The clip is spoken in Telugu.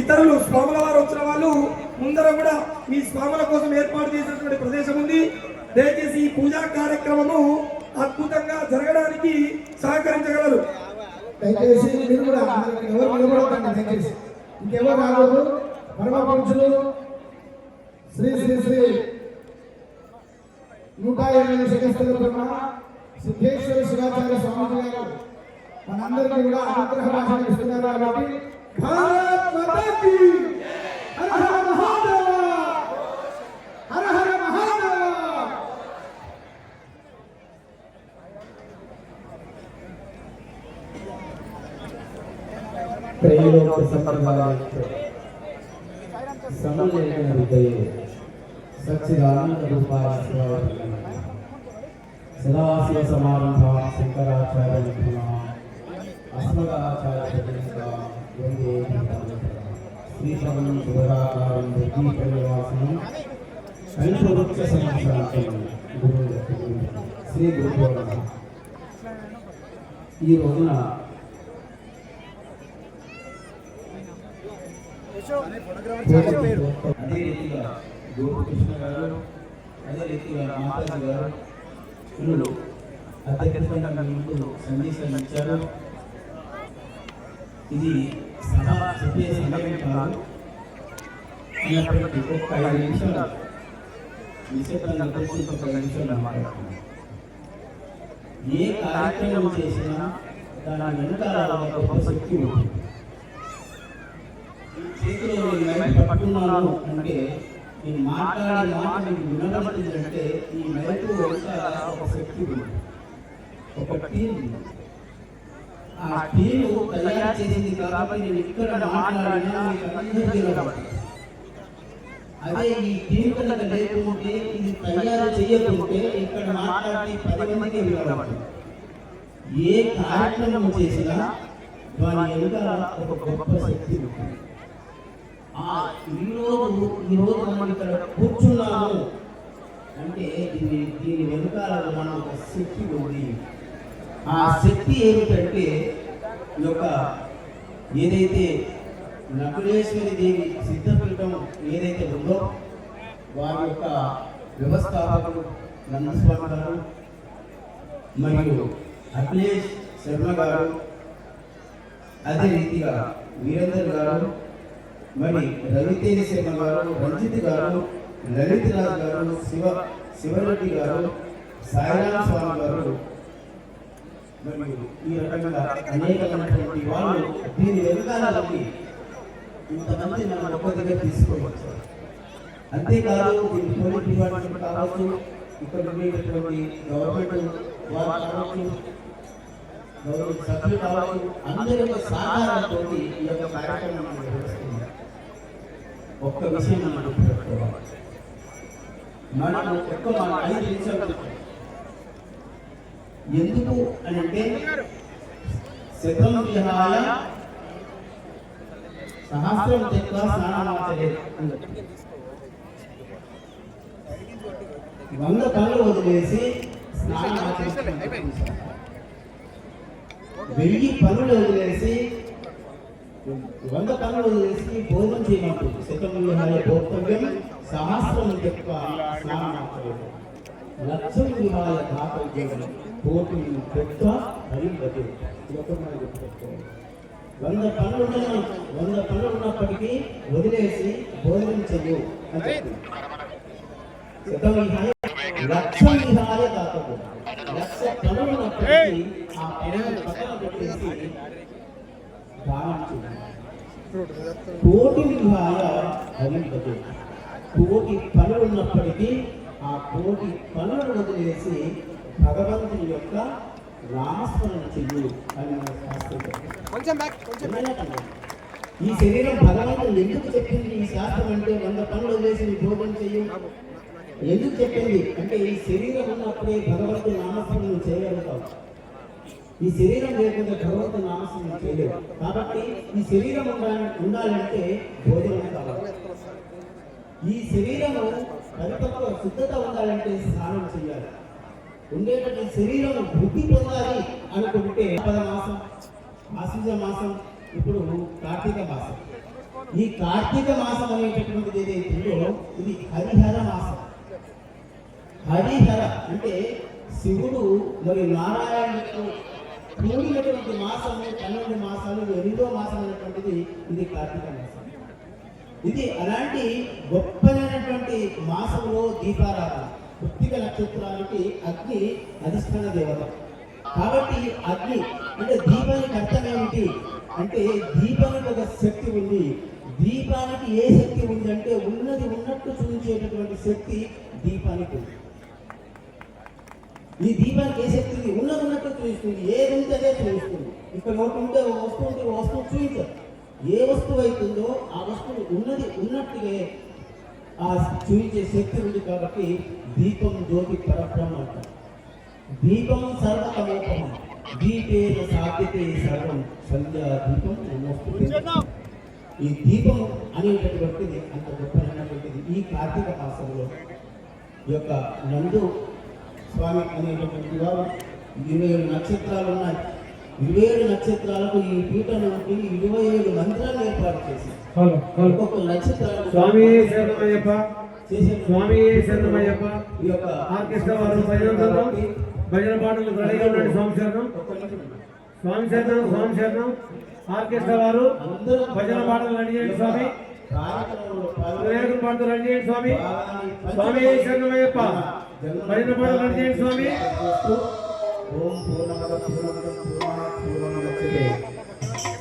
ఇతరులు స్వాముల వారు వచ్చిన వాళ్ళు ముందర కూడా మీ స్వాముల కోసం ఏర్పాటు చేసినటువంటి ప్రదేశం ఉంది. దయచేసి ఈ పూజా కార్యక్రమము అద్భుతంగా జరగడానికి సహకరించగలరు. దయచేసి మీరు కూడా ఎవరు నిలబడకండి దయచేసి. ఇంకెవరు రాకూడదు. పరమ పురుషులు శ్రీ శ్రీ శ్రీ నూట ఎనిమిది శిఖస్థల బ్రహ్మ సిద్ధేశ్వర శివాచార్య స్వామి గారు మనందరికీ కూడా అనుగ్రహ భాషణ ఇస్తున్నారు కాబట్టి భారత్ మాతాకి హర హర మహాదేవ హర హర మహాదేవ त्रैलोक संप्रदाय समन्वय हृदय सच्चिदानंद रूपाय शिवाय सदाशिव समारंभा शंकराचार्य मध्यमा अस्मदाचार्य पर्यंता శ్రీ ఈ రోజున అదే రీతిగా గోపకృష్ణ గారు ఇది సభ చెప్పే సమయం కాదు అయినప్పటికీ ఒక్క ఐదు నిమిషాలు నిశ్శబ్దంగా కూర్చుని ఒక నిమిషాలు మాట్లాడుతున్నాం ఏ కార్యక్రమం చేసినా దాని వెనకాల ఒక గొప్ప శక్తి ఉంటుంది చేతిలో నేను మైక్ పట్టుకున్నాను అంటే నేను మాట్లాడే మాట మీకు వినబడుతుందంటే ఈ మైక్ వెనకాల ఒక శక్తి ఉంది ఒక టీం ఉంది. ఆ టీం తయారు చేసింది కాబట్టి నేను ఇక్కడ మాట్లాడినా మీకు అందరికీ వినబడుతుంది. అదే ఈ టీం కనుక లేకుంటే ఇది తయారు చేయకుంటే ఇక్కడ మాట్లాడి పది మందికి వినబడుతుంది ఏ కార్యక్రమం చేసినా దాని వెనుక ఒక గొప్ప శక్తి ఉంటుంది. ఆ ఈరోజు ఈరోజు మనం ఇక్కడ కూర్చున్నాము. అంటే దీని దీని వెనుకాల మన ఒక శక్తి ఉంది. ఆ శక్తి ఏమిటంటే ఈ యొక్క ఏదైతే నకులేశ్వరి దేవి సిద్ధపీఠం ఏదైతే ఉందో వారి యొక్క వ్యవస్థాపకుడు నందస్వామి గారు మరియు అఖిలేష్ శర్మ గారు అదే రీతిగా వీరేందర్ గారు మరి రవితేజ శర్మ గారు రంజిత్ గారు లలిత్ రాజ్ గారు శివ శివరెడ్డి గారు సాయిరామ్ స్వామి గారు ఈ రకంగా అనేకమైనటువంటి వాళ్ళు దీని వెనకాల ఇంతమంది మనం ఒక్క తీసుకోవచ్చు అంతేకాదు దీని పోలీస్ డిపార్ట్మెంట్ కావచ్చు ఇక్కడ ఉండేటటువంటి గవర్నమెంట్ వారు కావచ్చు గవర్నమెంట్ సభ్యులు కావచ్చు అందరి యొక్క సహకారంతో ఈ యొక్క కార్యక్రమం మనం నిర్వహిస్తున్నాం ఒక్క విషయం మనం గుర్తుపెట్టుకోవాలి. మనం ఎక్కువ ఐదు నిమిషాలు ఎందుకు అని అంటే శతం విహాయ సహస్రం చెక్క స్నానమాచలేదు వంద పనులు వదిలేసి వెయ్యి పనులు వదిలేసి వంద పనులు వదిలేసి భోజనం చేయమంటుంది శతం విహాయ భోక్తవ్యం సహస్రం చెక్క స్నానం లక్షల లక్షం విహాయ దాతవ్యం కోటి పెద్ద హరిగతి వంద పనులు వంద పనులు ఉన్నప్పటికీ వదిలేసి భోజనం చెయ్యు అని చెప్తుంది లక్ష విహాయ దాతవ్యం లక్ష పనులు ఉన్నప్పటికీ ఆ పక్కన పెట్టేసి దానం చేయాలి కోటి విహాయ హరిగతి కోటి పనులు ఉన్నప్పటికీ ఆ కోటి పనులను వదిలేసి భగవంతుని యొక్క నామస్మరణ చెయ్యు అని శాస్త్రం ఈ శరీరం భగవంతుడు ఎందుకు చెప్పింది? ఈ శాస్త్రం అంటే వంద పనులు వదిలేసి నీ భోజనం చెయ్యు. ఎందుకు చెప్పింది? అంటే ఈ శరీరం ఉన్నప్పుడే భగవంతుని నామస్మరణ చేయగలుగుతావు. ఈ శరీరం లేకుండా భగవంతుని నామస్మరణ చేయలేవు. కాబట్టి ఈ శరీరం ఉండాలి ఉండాలంటే భోజనం కావాలి. ఈ శరీరము పరిపక్వ శుద్ధత ఉండాలంటే స్నానం చేయాలి. ఉండేటువంటి శరీరం వృద్ధి పొందాలి అనుకుంటే పద మాసం ఆశ్వజ మాసం ఇప్పుడు కార్తీక మాసం. ఈ కార్తీక మాసం అనేటటువంటిది ఏదైతుందో ఇది హరిహర మాసం. హరిహర అంటే శివుడు మరి నారాయణుడు కూడినటువంటి మాసము పన్నెండు మాసాలు ఎనిమిదో మాసం అనేటువంటిది ఇది కార్తీక మాసం. ఇది అలాంటి గొప్పదైనటువంటి మాసంలో దీపారాధన. కృత్తిక నక్షత్రానికి అగ్ని అధిష్టాన దేవత. కాబట్టి అగ్ని అంటే దీపానికి అర్థం ఏమిటి? అంటే దీపానికి ఒక శక్తి ఉంది. దీపానికి ఏ శక్తి ఉంది అంటే ఉన్నది ఉన్నట్టు చూపించేటటువంటి శక్తి దీపానికి ఉంది. ఈ దీపానికి ఏ శక్తి ఉంది? ఉన్నది ఉన్నట్టు చూపిస్తుంది. ఏది ఉంటే అదే చూపిస్తుంది. ఇక్కడ ఒకటి ఉంటే వస్తువు ఉంటే వస్తువు చూపించదు. ఏ వస్తువు అవుతుందో ఆ వస్తువు ఉన్నది ఉన్నట్టుగా ఆ చూపించే శక్తి ఉంది కాబట్టి దీపం జ్యోతి పరబ్రహ్మ అంటారు దీపం సర్వతమోపం దీపేన సాధ్యతే సర్వం సంధ్యా దీపం ఈ దీపం అనేటటువంటిది అంత గొప్పనటువంటిది ఈ కార్తీక మాసంలో ఈ యొక్క నందు స్వామి అనేటటువంటి వారు ఇరవై ఏడు నక్షత్రాలు ఉన్నాయి ఇరవై ఏడు నక్షత్రాలకు ఈ పీఠం నుండి ఇరవై ఏడు మంత్రాలు ఏర్పాటు చేశారు. ఒక్కొక్క నక్షత్రాలకు స్వామి శరణమయ్యప్ప. స్వామి శరణమయ్యప్ప. ఈ యొక్క ఆర్కెస్ట్రా వారు భజన భజన పాటలు రెడీగా ఉండండి స్వామి శరణం. స్వామి శరణం స్వామి శరణం. ఆర్కెస్ట్రా వారు భజన పాటలు రెడీ చేయండి స్వామి. పాటలు రెడీ చేయండి స్వామి. స్వామి శరణమయ్యప్ప. భజన పాటలు రెడీ చేయండి స్వామి. ఓం పూర్ణమద పూర్ణమద పూర్ణ పూర్ణమద